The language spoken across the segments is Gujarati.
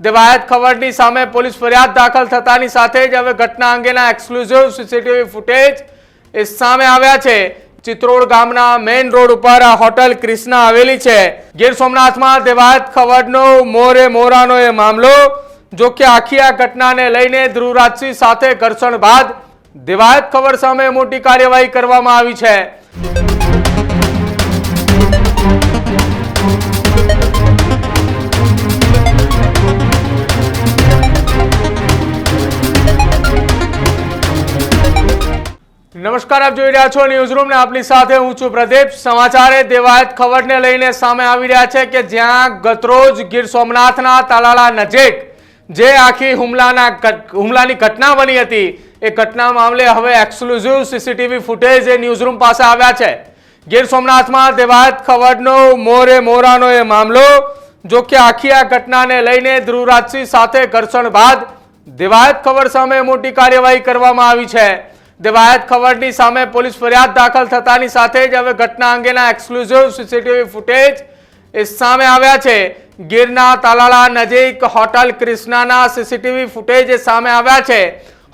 દેવાયત ખબરની સામે પોલીસ ફરિયાદ દાખલ થતાની સાથે જ હવે ઘટના અંગેના એક્સક્લુઝિવ સીસીટીવી ફૂટેજ એ સામે આવ્યા છે. ચિત્રોડ ગામના મેઇન રોડ ઉપર આ હોટલ ક્રિષ્ના આવેલી છે. ગીર સોમનાથમાં દેવાયત ખબરનો મોરે મોરાનો એ મામલો, જો કે આખી આ ઘટનાને લઈને ધ્રુવરાજસિંહ સાથે ઘર્ષણ બાદ દેવાયત ખબર સામે મોટી કાર્યવાહી કરવામાં આવી છે. નમસ્કાર, આપ જોઈ રહ્યા છો ન્યૂઝ રૂમ ને આપની સાથે હું છું પ્રદીપ. સમાચારે દેવાયત ખબરને લઈને સામે આવી રહ્યા છે કે જ્યાં ગતરોજ ગીર સોમનાથના તાલાળા નજીક જે આખી હુમલાના હુમલાની ઘટના બની હતી, એ ઘટના મામલે હવે એક્સક્લુઝિવ સીસીટીવી ફૂટેજ એ ન્યૂઝ રૂમ પાસે આવ્યા છે. ગીર સોમનાથમાં દેવાયત ખબરનો મોરે મોરાનો એ મામલો, જો કે આખી આ ઘટનાને લઈને ધ્રુવરાજસિંહ સાથે ઘર્ષણ બાદ દેવાયત ખબર સામે મોટી કાર્યવાહી કરવામાં આવી છે. દેવાયત ખબરની સામે પોલીસ ફરિયાદ દાખલ થતાની સાથે જ હવે ઘટના અંગેના એક્સક્લુઝિવ સીસીટીવી ફૂટેજ એ સામે આવ્યા છે. ગીરના તાલાળા નજીક હોટલ ક્રિષ્નાના સીસીટીવી ફૂટેજ સામે આવ્યા છે.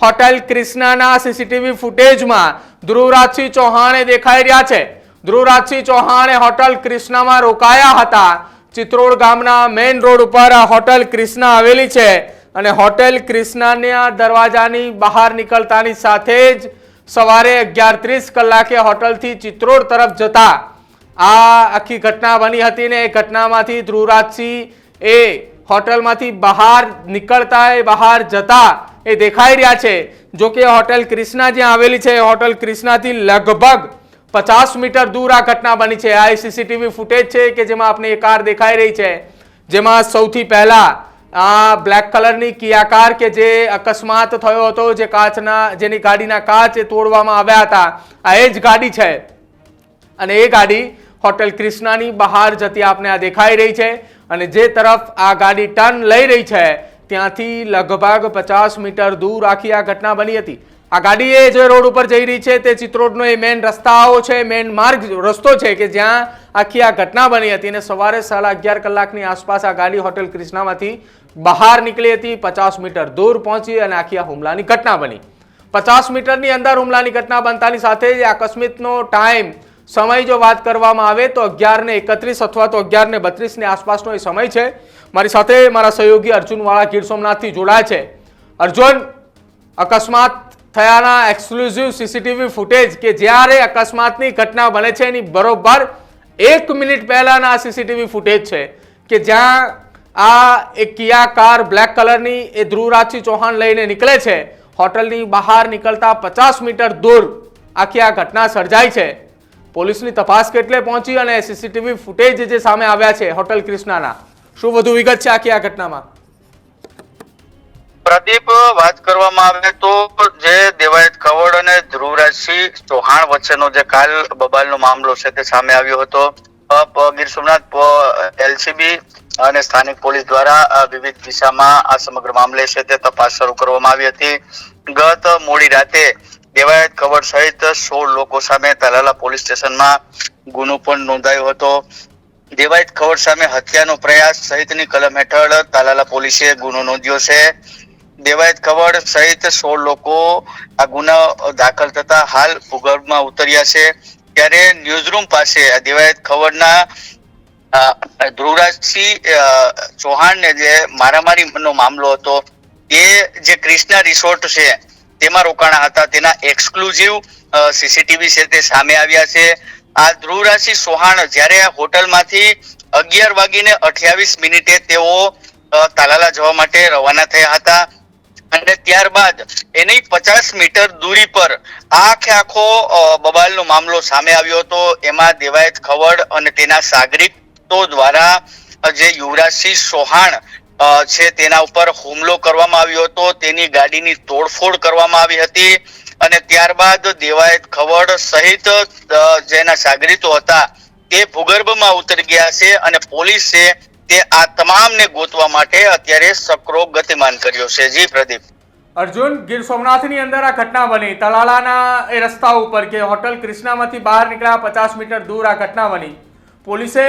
હોટેલ ક્રિષ્નાના સીસીટીવી ફૂટેજમાં ધ્રુવરાજસિંહ ચૌહાણે દેખાઈ રહ્યા છે. ધ્રુવરાજસિંહ ચૌહાણે હોટલ ક્રિષ્નામાં રોકાયા હતા. ચિત્રોડ ગામના મેઇન રોડ ઉપર હોટલ ક્રિષ્ના આવેલી છે. અને હોટેલ ક્રિષ્નાના દરવાજાની બહાર નીકળતાની સાથે જ સવારે અગિયાર ત્રીસ કલાકે હોટલથી ચિત્રોડ તરફ જતા આ આખી ઘટના બની હતી ને એ ઘટનામાંથી ધ્રુવરાજસિંહ એ હોટલમાંથી બહાર નીકળતા એ બહાર જતા એ દેખાઈ રહ્યા છે. જો કે હોટેલ ક્રિષ્ના જ્યાં આવેલી છે, એ હોટેલ ક્રિષ્નાથી લગભગ પચાસ મીટર દૂર આ ઘટના બની છે. આ સીસીટીવી ફૂટેજ છે કે જેમાં આપણે એ કાર દેખાઈ રહી છે. જેમાં સૌથી પહેલા આ બ્લેક કલરની કિયા કાર કે જે અકસ્માત થયો હતો, જે કાચના, જેની ગાડીના કાચ તોડવામાં આવ્યા હતા, આ એ જ ગાડી છે. અને એ ગાડી હોટેલ ક્રિષ્નાની બહાર જતી આપને આ દેખાઈ રહી છે. અને જે તરફ આ ગાડી ટર્ન લઈ રહી છે, ત્યાંથી લગભગ પચાસ મીટર દૂર આખી આ ઘટના બની હતી. આ ગાડી એ જે રોડ ઉપર જઈ રહી છે તે ચિત્રોડનો એ મેન રસ્તાઓ છે મેન માર્ગ રસ્તો છે કે જ્યાં આખી આ ઘટના બની હતી અને સવારે સાડા અગિયાર કલાકની આસપાસ આ ગાડી હોટેલ ક્રિષ્નામાંથી બહાર નીકળી હતી, પચાસ મીટર દૂર પહોંચી અને આખી આ હુમલાની ઘટના બની. પચાસ મીટરની અંદર હુમલાની ઘટના બનતાની સાથે જ અકસ્મિતનો ટાઈમ સમય જો વાત કરવામાં આવે તો અગિયારને એકત્રીસ અથવા તો અગિયારને બત્રીસની આસપાસનો એ સમય છે. મારી સાથે મારા સહયોગી અર્જુનવાળા ગીર સોમનાથથી જોડાય છે. અર્જુન, અકસ્માત થયાના એક્સક્લુઝિવ સીસીટીવી ફૂટેજ કે જ્યારે અકસ્માતની ઘટના બને છે એની બરોબર એક મિનિટ પહેલાના સીસીટીવી ફૂટેજ છે કે જ્યાં આ એક કિયા કાર બ્લેક કલરની એ ધ્રુવરાજસિંહ ચૌહાણ લઈને નીકળે છે. હોટલની બહાર નીકળતા પચાસ મીટર દૂર આખી આ ઘટના સર્જાઈ છે. પોલીસની તપાસ કેટલે પહોંચી અને સીસીટીવી ફૂટેજ જે સામે આવ્યા છે હોટલ ક્રિષ્નાના શું વધુ વિગત છે આખી આ ઘટનામાં? પ્રદીપ, વાત કરવામાં આવે તો જે દેવાયત કવડ અને ધ્રુવરાજસિંહ ચૌહાણ વચ્ચેનો જે કાલ બબાલનો મામલો છે તે સામે આવ્યો હતો. ગીર સોમનાથ એલસીબી અને સ્થાનિક પોલીસ દ્વારા વિવિધ દિશામાં આ સમગ્ર મામલે છે તે તપાસ શરૂ કરવામાં આવી હતી. ગત મોડી રાતે દેવાયત કવડ સહિત સોળ લોકો સામે તલાલા પોલીસ સ્ટેશનમાં ગુનો પણ નોંધાયો હતો. દેવાયત કવડ સામે હત્યાનો પ્રયાસ સહિતની કલમ હેઠળ તાલાલા પોલીસે ગુનો નોંધ્યો છે. દેવાયત કવડ સહિત સોળ લોકો આ ગુના દાખલ થતા હાલ ભૂગર્ભમાં ઉતર્યા છે. ત્યારે ન્યૂઝરૂમ પાસે દેવાયત ખવડના ધ્રુવરાજસિંહ ચૌહાણને જે મારામારીનો મામલો હતો, એ જે ક્રિષ્ના રિસોર્ટ છે, તેમાં રોકાણા હતા. તેના એક્સક્લુઝિવ સીસીટીવી છે તે સામે આવ્યા છે. આ ધ્રુવરાજસિંહ ચૌહાણ જ્યારે હોટલમાંથી અગિયાર વાગીને અઠ્યાવીસ મિનિટે તેઓ તાલાલા જવા માટે રવાના થયા હતા. ત્યારબાદ એની પચાસ મીટર દૂરી પર આખે આખો બબાલનો મામલો સામે આવ્યો હતો. એમાં દેવાયત ખવડ અને તેના સાગરિતો દ્વારા જે યુવરાજસિંહ ચૌહાણ છે તેના ઉપર હુમલો કરવામાં આવ્યો હતો. તેની ગાડીની તોડફોડ કરવામાં આવી હતી અને ત્યારબાદ દેવાયત ખવડ સહિત જેના સાગરીતો હતા તે ભૂગર્ભમાં ઉતરી ગયા છે અને પોલીસ તે આ તમામને ગોતવા માટે અત્યારે સક્રો ગતિમાન કર્યો છે. જી પ્રદીપ. અર્જુન, ગીર સોમનાથની અંદર આ ઘટના બની. તલાલાના એ રસ્તા ઉપર કે હોટલ ક્રિષ્નામાંથી બહાર નીકળ્યા પચાસ મીટર દૂર આ ઘટના બની. પોલીસે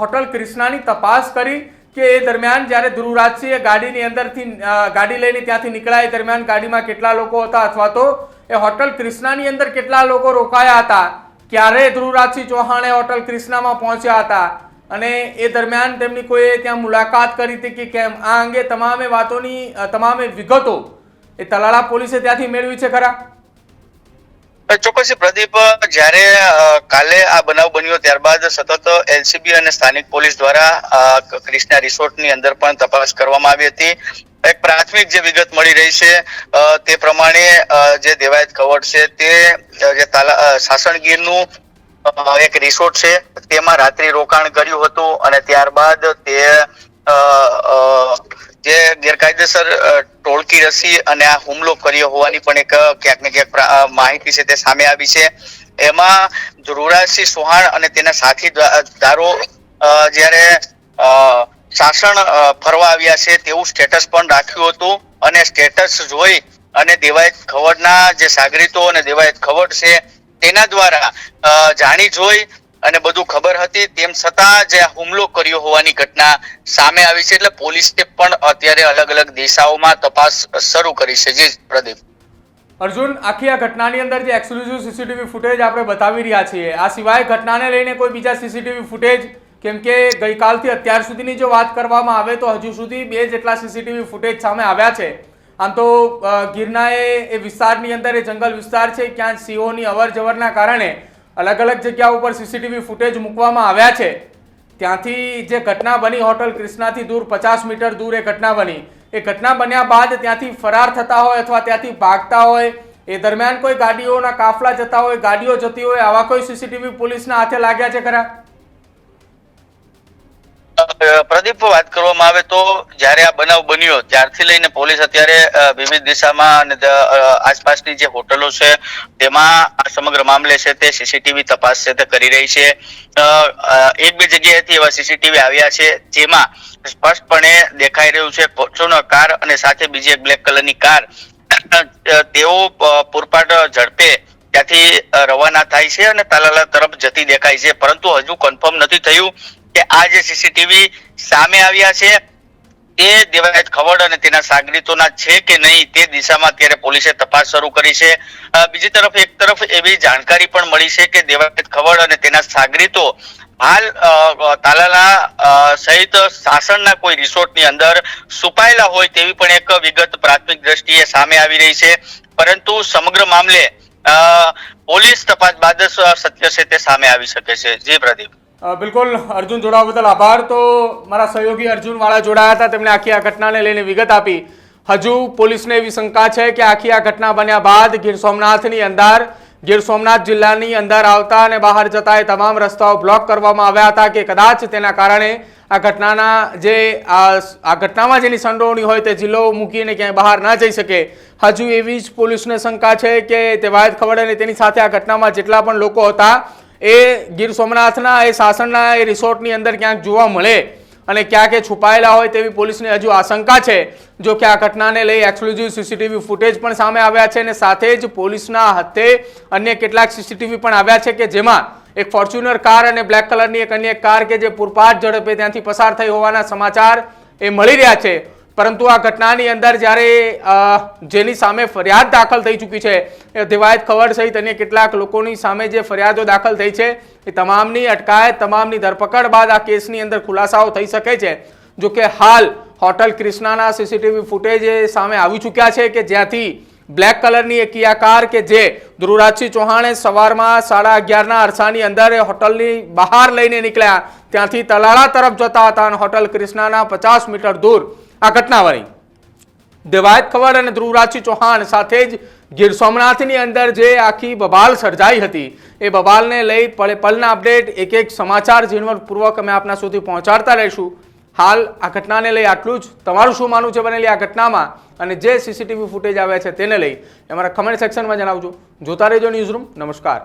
હોટલ ક્રિષ્નાની તપાસ કરી કે એ દરમિયાન જ્યારે ધ્રુવરાજસિંહ ગાડીની અંદરથી ગાડી લઈને ત્યાંથી નીકળ્યા, એ દરમિયાન ગાડીમાં કેટલા લોકો હતા અથવા તો એ હોટલ ક્રિષ્નાની અંદર કેટલા લોકો રોકાયા હતા, ક્યારે ધ્રુવરાજસિંહ ચૌહાણે હોટલ ક્રિષ્નામાં પહોંચ્યા હતા અને એ દરમિયાન તેમની કોઈએ ત્યાં મુલાકાત કરી હતી કે કેમ? આ અંગે તમામે વાતોની તમામે વિગતો એ તલાળા પોલીસે ત્યાંથી મેળવી છે ખરા? ચોક્કસ પ્રદીપ, જ્યારે કાલે આ બનાવ બન્યો ત્યારબાદ સતત એલસીબી અને સ્થાનિક પોલીસ દ્વારા ક્રિષ્ના રિસોર્ટની અંદર પણ તપાસ કરવામાં આવી હતી. એક પ્રાથમિક જે વિગત મળી રહી છે તે પ્રમાણે જે દેવાયત કવડ છે, તે જે સાસણગીરનું એક રિસોર્ટ છે, તેમાં રાત્રિ રોકાણ કર્યું હતું અને ત્યારબાદ તે જે ગેરકાયદેસર ટોળકી રસી અને આ હુમલો કર્યો હોવાની પણ એક ક્યાંક ને ક્યાંક માહિતી છે તે સામે આવી છે. એમાં ધ્રુવરાજસિંહ સોહાણ અને તેના સાથીદારો અ, જ્યારે શાસન ફરવા આવ્યા છે તેવું સ્ટેટસ પણ રાખ્યું હતું અને સ્ટેટસ જોઈ અને દેવાયત ખવડના જે સાગરીતો અને દેવાયત ખવડ છે તેના દ્વારા જાણી જોઈ અને બધું ખબર હતી, તેમ છતાં જે હુમલો કર્યો હોવાની ઘટના સામે આવી છે. એટલે પોલીસે પણ અત્યારે અલગ અલગ દિશાઓમાં તપાસ શરૂ કરી છે. જી પ્રદીપ. અર્જુન, આખી આ ઘટનાની અંદર જે એક્સક્લુઝિવ સીસીટીવી ફૂટેજ આપણે બતાવી રહ્યા છીએ, આ સિવાય ઘટનાને લઈને કોઈ બીજા સીસીટીવી ફૂટેજ કેમ કે ગઈકાલથી અત્યાર સુધીની જો વાત કરવામાં આવે તો હજુ સુધી બે જેટલા સીસીટીવી ફૂટેજ સામે આવ્યા છે. આમ તો ગિરના એ વિસ્તારની અંદર, એ જંગલ વિસ્તાર છે ક્યાં સિંહોની અવર જવરના કારણે અલગ અલગ જગ્યા ઉપર સીસીટીવી ફૂટેજ મૂકવામાં આવ્યા છે. ત્યાંથી જે ઘટના બની હોટલ ક્રિષ્નાથી દૂર પચાસ મીટર દૂર એ ઘટના બની. એ ઘટના બન્યા બાદ ત્યાંથી ફરાર થતા હોય અથવા ત્યાંથી ભાગતા હોય, એ દરમિયાન કોઈ ગાડીઓના કાફલા જતા હોય, ગાડીઓ જતી હોય, આવા કોઈ સીસીટીવી પોલીસના હાથે લાગ્યા છે ખરા? પ્રદીપ વાત કરવામાં આવે તો જ્યારે આ બનાવ બન્યો, ત્યારથી લઈને પોલીસ અત્યારે વિવિધ દિશામાં અને આસપાસની જે હોટલો છે, તેમાં આ સમગ્ર મામલે છે તે સીસીટીવી તપાસ છે તે કરી રહી છે. એક બે જગ્યાએથી એવા સીસીટીવી આવ્યા છે, જેમાં સ્પષ્ટપણે દેખાઈ રહ્યું છે ફોર્ચ્યુનર કાર અને સાથે બીજી એક બ્લેક કલરની કાર. તેઓ પૂરપાટ ઝડપે ત્યાંથી રવાના થાય છે અને તાલાલા તરફ જતી દેખાય છે. પરંતુ હજુ કન્ફર્મ નથી થયું કે આ જે સીસીટીવી સામે આવ્યા છે. એ દેવાયત ખવડ અને તેના સાગરીતોના છે કે નહીં તે દિશામાં અત્યારે પોલીસે તપાસ શરૂ કરી છે. બીજી તરફ એક તરફ એવી જાણકારી પણ મળી છે કે દેવાયત ખવડ અને તેના સાગરીતો હાલ તાલાલા સહિત સાસણના કોઈ રિસોર્ટની અંદર સુપાયેલા હોય તેવી પણ એક વિગત પ્રાથમિક દ્રષ્ટિએ સામે આવી રહી છે. પરંતુ સમગ્ર મામલે પોલીસ તપાસ બાદ સત્ય છે તે સામે આવી શકે છે. જી પ્રદીપ. બિલકુલ, અર્જુન જોડાવા બદલ આભાર. તો મારા સહયોગી અર્જુનવાળા જોડાયા હતા, તેમણે આખી આ ઘટનાને લઈને વિગત આપી. હજુ પોલીસને એવી શંકા છે કે આખી આ ઘટના બન્યા બાદ ગીર સોમનાથની અંદર, ગીર સોમનાથ જિલ્લાની અંદર આવતા અને બહાર જતા એ તમામ રસ્તાઓ બ્લોક કરવામાં આવ્યા હતા કે કદાચ તેના કારણે આ ઘટનાના જે આ ઘટનામાં જેની સંડોવણી હોય તે જિલ્લો મૂકીને ક્યાંય બહાર ન જઈ શકે. હજુ એવી જ પોલીસને શંકા છે કે તેવાયત ખબર અને તેની સાથે આ ઘટનામાં જેટલા પણ લોકો હતા એ ગીર સોમનાથના, એ શાસનના એ રિસોર્ટની અંદર ક્યાંક જોવા મળે અને ક્યાંક એ છુપાયેલા હોય તેવી પોલીસને હજુ આશંકા છે. જો કે આ ઘટનાને લઈ એક્સક્લુઝિવ સીસીટીવી ફૂટેજ પણ સામે આવ્યા છે અને સાથે જ પોલીસના હાથે અન્ય કેટલાક સીસીટીવી પણ આવ્યા છે કે જેમાં એક ફોર્ચ્યુનર કાર અને બ્લેક કલરની એક અન્ય કાર કે જે પૂરપાટ ઝડપે ત્યાંથી પસાર થઈ હોવાના સમાચાર એ મળી રહ્યા છે. પરંતુ આ ઘટનાની અંદર જ્યારે જેની સામે ફરિયાદ દાખલ થઈ ચૂકી છે, એ દિવાયત ખબર સહિત અન્ય કેટલાક લોકોની સામે જે ફરિયાદો દાખલ થઈ છે, એ તમામની અટકાયત, તમામની ધરપકડ બાદ આ કેસની અંદર ખુલાસાઓ થઈ શકે છે. જો કે હાલ હોટલ ક્રિષ્નાના સીસીટીવી ફૂટેજ સામે આવી ચૂક્યા છે કે જ્યાંથી બ્લેક કલરની એક કિયા કાર કે જે ધ્રુવરાજસિંહ ચૌહાણે સવારમાં સાડા અગિયારના અરસાની અંદર હોટલની બહાર લઈને નીકળ્યા, ત્યાંથી તલાળા તરફ જતા હતા અને હોટલ ક્રિષ્નાના પચાસ મીટર દૂર આ ઘટના વળી દેવાયત ખબર અને ધ્રુવરાજસિંહ ચૌહાણ સાથે જ ગીર સોમનાથની અંદર જે આખી બબાલ સર્જાઈ હતી, એ બબાલને લઈ પળે પલના અપડેટ એક એક સમાચાર ઝીણવટપૂર્વક અમે આપના સુધી પહોંચાડતા રહીશું. હાલ આ ઘટનાને લઈ આટલું જ. તમારું શું માનવું છે બનેલી આ ઘટનામાં? અને જે સીસીટીવી ફૂટેજ આવ્યા છે તેને લઈ અમારા કમેન્ટ સેક્શનમાં જણાવજો. જોતા રહેજો ન્યૂઝ રૂમ નમસ્કાર.